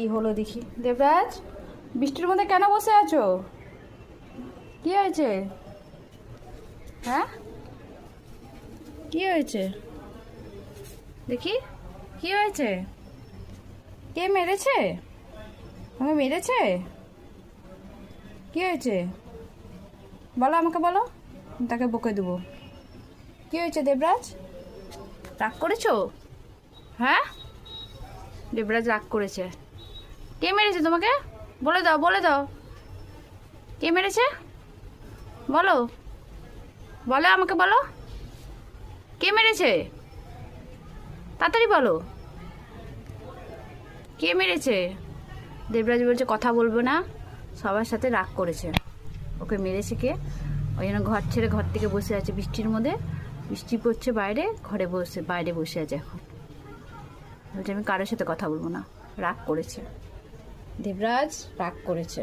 কি হলো দেখি। দেবরাজ, বৃষ্টির মধ্যে কেন বসে আছো? কি হয়েছে? হ্যাঁ? কি হয়েছে? দেখি, কি হয়েছে? কে মেরেছে? আমাকে মেরেছে? কি হয়েছে? বলো আমাকে বলো তাকে বকে দেবো। কি হয়েছে দেবরাজ? রাগ করেছ? হ্যাঁ? দেবরাজ রাগ করেছে। কে মেরেছে তোমাকে? বলে দাও বলে দাও। কে মেরেছে? বলো। বলো আমাকে বলো। কে মেরেছে? তাড়াতাড়ি বলো। কে মেরেছে? দেবরাজ বলছে, কথা বলব না। সবার সাথে রাগ করেছে। ওকে মেরেছে কে? ওই জন্য ঘর ছেড়ে ঘর থেকে বসে আছে বৃষ্টির মধ্যে। বৃষ্টি পড়ছে বাইরে, ঘরে বসে, বাইরে বসে আছে এখন। বলছে, আমি কারোর সাথে কথা বলব না। রাগ করেছে। দেবরাজ রাগ করেছে।